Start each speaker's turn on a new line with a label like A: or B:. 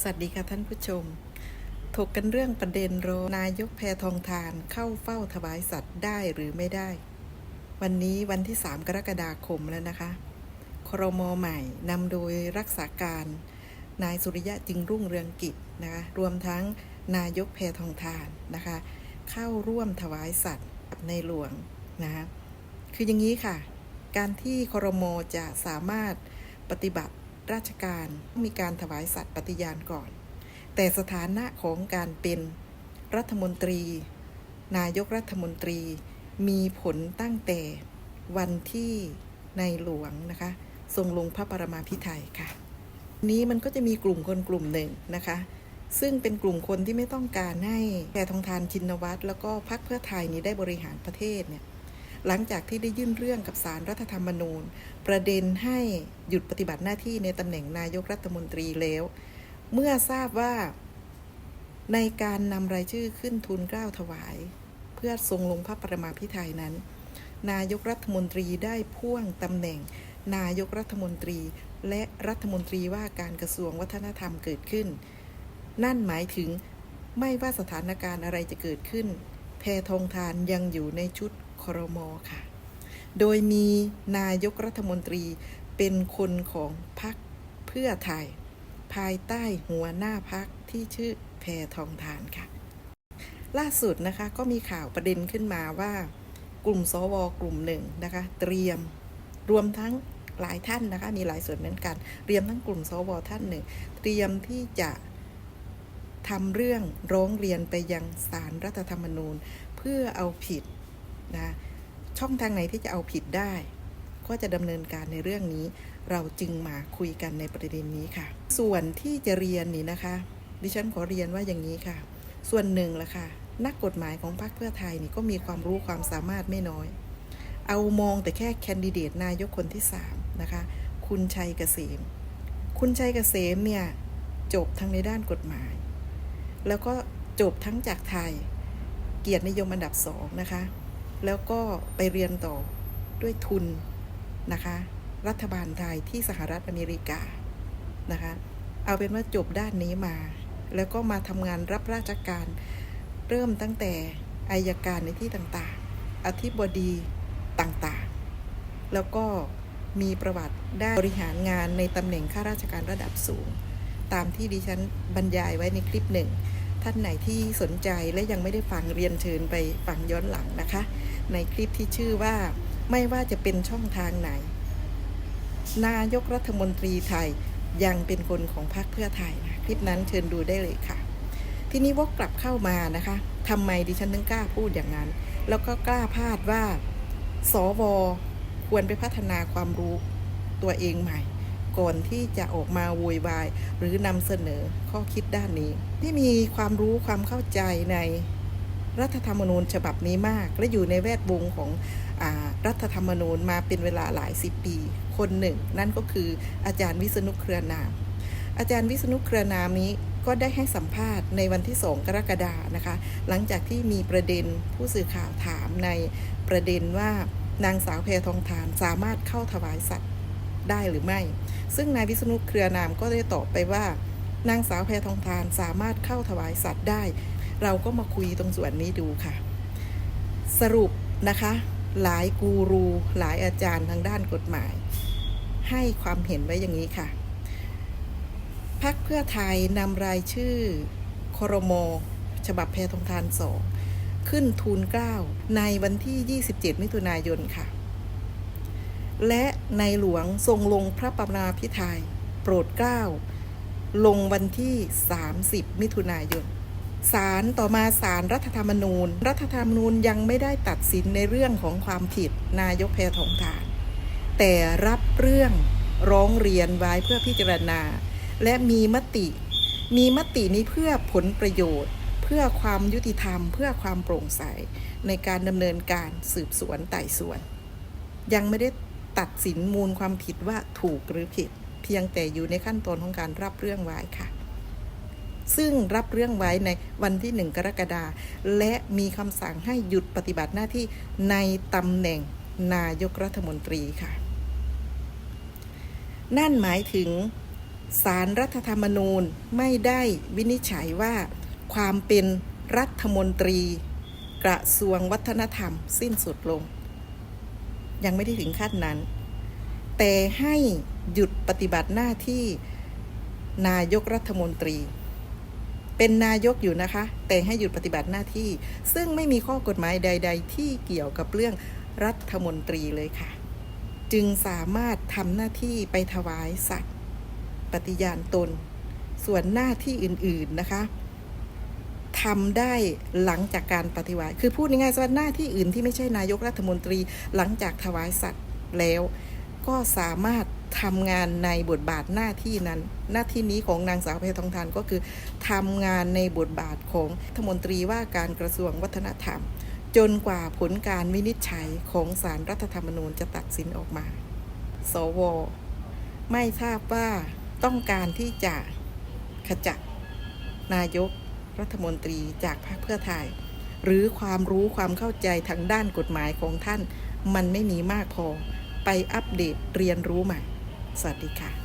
A: สวัสดีค่ะท่านผู้ชม ถกกันเรื่องประเด็นโรนายกแพทองทานเข้าเฝ้าถวายสัตว์ได้หรือไม่ได้ วันนี้วันที่ 3 กรกฎาคมแล้วนะคะ ครมใหม่นำโดยรักษาการนายสุริยะจึงรุ่งเรืองกิจนะคะรวมทั้งนายกแพทองทานนะคะ เข้าร่วมถวายสัตว์ในหลวงนะคะคืออย่างนี้ค่ะ การที่ครมจะสามารถปฏิบัติ ราชการมีการถวายสัตว์ปฏิญาณก่อน แต่สถานะของการเป็นรัฐมนตรี นายกรัฐมนตรี มีผลตั้งแต่วันที่ในหลวงนะคะ ทรงลงพระปรมาภิไธยค่ะ นี้มันก็จะมีกลุ่มคนกลุ่มหนึ่งนะคะ ซึ่งเป็นกลุ่มคนที่ไม่ต้องการให้แพทองทานชินวัตรแล้วก็พรรคเพื่อไทยนี้ได้บริหารประเทศเนี่ย หลังจากที่ได้ยื่นเรื่องกับสารรัฐธรรมนูญ ประเด็นให้หยุดปฏิบัติหน้าที่ในตำแหน่งนายกรัฐมนตรีแล้ว เมื่อทราบว่าในการนำรายชื่อขึ้นทุนเกล้าถวาย เพื่อทรงลงพระประมาพิไทยนั้น นายกรัฐมนตรีได้พ่วงตำแหน่ง นายกรัฐมนตรี และรัฐมนตรีว่าการกระทรวงวัฒนธรรมเกิดขึ้น นั่นหมายถึงไม่ว่าสถานการณ์อะไรจะเกิดขึ้น แพทองทานยังอยู่ในชุดครมค่ะ โดยมีนายกรัฐมนตรีเป็นคนของพรรคเพื่อไทย ภายใต้หัวหน้าพักที่ชื่อแพทองทานค่ะ ล่าสุดนะคะก็มีข่าวประเด็นขึ้นมาว่ากลุ่มสวกลุ่มหนึ่งนะคะเตรียมรวมทั้งหลายท่านนะคะมีหลายส่วนเหมือนกันเตรียมทั้งกลุ่มสวท่านหนึ่ง เตรียมที่จะ ทำเรื่องร้องเรียนไปยังศาลรรัฐธรรมนูญ เพื่อเอาผิดนะช่องทางไหนที่จะเอาผิดได้ ก็จะดำเนินการในเรื่องนี้ เราจึงมาคุยกันในประเด็นนี้ค่ะ ส่วนที่จะเรียนนี่นะคะ ดิฉันขอเรียนว่าอย่างนี้ค่ะ ส่วนหนึ่งละค่ะ นักกฎหมายของพรรคเพื่อไทยนี่ก็มีความรู้ความสามารถไม่น้อย เอามองแต่แค่แคนดิเดตนายกคนที่สามนะคะคุณชัยเกษม คุณชัยเกษมเนี่ยจบทั้งในด้านกฎหมาย แล้วก็จบทั้งจากไทย เกียรตินิยมอันดับสองนะคะ แล้วก็ไปเรียนต่อด้วยทุนนะคะ รัฐบาลไทยที่สหรัฐอเมริกานะคะ เอาเป็นว่าจบด้านนี้มา แล้วก็มาทำงานรับราชการเริ่มตั้งแต่อายการในที่ต่างๆ อธิบดีต่างๆ แล้วก็มีประวัติได้บริหารงานในตำแหน่งข้าราชการระดับสูง ตามที่ดิฉันบรรยายไว้ในคลิปหนึ่ง ท่านไหนที่สนใจและยังไม่ได้ฟังเรียนเชิญไปฟังย้อนหลังนะคะ ในคลิปที่ชื่อว่าไม่ว่าจะเป็นช่องทางไหน นายกรัฐมนตรีไทยยังเป็นคนของพรรคเพื่อไทยนะคลิปนั้นเชิญดูได้เลยค่ะ ทีนี้วกกลับเข้ามานะคะทำไมดิฉันถึงกล้าพูดอย่างนั้น แล้วก็กล้าพาดว่าสวควรไปพัฒนาความรู้ตัวเองใหม่ ก่อนที่จะออกมาโวยวาย หรือนำเสนอข้อคิดด้านนี้ ที่มีความรู้ความเข้าใจในรัฐธรรมนูญฉบับนี้มาก และอยู่ในแวดวงของอรัฐธรรมนูญมาเป็นเวลาหลายสิบปี คนหนึ่ง นั่นก็คืออาจารย์วิษณุเครือนาม อาจารย์วิษณุเครือนามนี้ก็ได้ให้สัมภาษณ์ในวันที่2กรกฎานะคะ หลังจากที่มีประเด็นผู้สื่อข่าวถามในประเด็นว่านางสาวแพทองทานสามารถเข้าถวายสัตว์ ได้หรือไม่ ซึ่งนายวิษณุเครือนามก็ได้ตอบไปว่านางสาวแพทองทานสามารถเข้าถวายสัตว์ได้ เราก็มาคุยตรงส่วนนี้ดูค่ะ สรุปนะคะ หลายกูรูหลายอาจารย์ทางด้านกฎหมาย ให้ความเห็นไว้อย่างนี้ค่ะพักเพื่อไทยนำรายชื่อครมฉบับแพทองทานสองขึ้นทูลเกล้าในวันที่ 27 มิถุนายนค่ะ และในหลวงทรงลงพระปรมาภิไธยโปรดเกล้า ลงวันที่ 30 มิถุนายนศาลต่อมาศาลรรัฐธรรมนูญ รัฐธรรมนูญยังไม่ได้ตัดสินในเรื่องของความผิดนายกแพทองทาน แต่รับเรื่องร้องเรียนไว้เพื่อพิจารณา และมีมติ มีมตินี้เพื่อผลประโยชน์ เพื่อความยุติธรรม เพื่อความโปร่งใสในการดำเนินการสืบสวนไต่สวน ยังไม่ได้ ตัดสินมูลความผิดว่าถูกหรือผิด เพียงแต่อยู่ในขั้นตอนของการรับเรื่องไว้ค่ะ ซึ่งรับเรื่องไว้ในวันที่ 1 กรกฎาคมและมีคำสั่งให้หยุดปฏิบัติหน้าที่ในตำแหน่งนายกรัฐมนตรีค่ะ นั่นหมายถึงสารรัฐธรรมนูญไม่ได้วินิจฉัยว่าความเป็นรัฐมนตรี กระทรวงวัฒนธรรมสิ้นสุดลง ยังไม่ได้ถึงขั้นนั้น แต่ให้หยุดปฏิบัติหน้าที่นายกรัฐมนตรี เป็นนายกอยู่นะคะ แต่ให้หยุดปฏิบัติหน้าที่ ซึ่งไม่มีข้อกฎหมายใด ๆ ที่เกี่ยวกับเรื่องรัฐมนตรีเลยค่ะ จึงสามารถทำหน้าที่ไปถวายสัตว์ปฏิญาณตน ส่วนหน้าที่อื่น ๆ นะคะ ทำได้หลังจากการปฏิวัติ คือพูดง่ายๆว่าหน้าที่อื่นที่ไม่ใช่นายกรัฐมนตรีหลังจากถวายสัตว์แล้ว ก็สามารถทำงานในบทบาทหน้าที่นั้น หน้าที่นี้ของนางสาวเพทองทานก็คือทำงานในบทบาทของรัฐมนตรีว่าการกระทรวงวัฒนธรรม จนกว่าผลการวินิจฉัยของสารรัฐธรรมนูญจะตัดสินออกมา สว ไม่ทราบว่าต้องการที่จะขจัดนายก รัฐมนตรีจากพรรคเพื่อไทย หรือความรู้ความเข้าใจทางด้านกฎหมายของท่าน มันไม่มีมากพอ ไปอัปเดตเรียนรู้ใหม่ สวัสดีค่ะ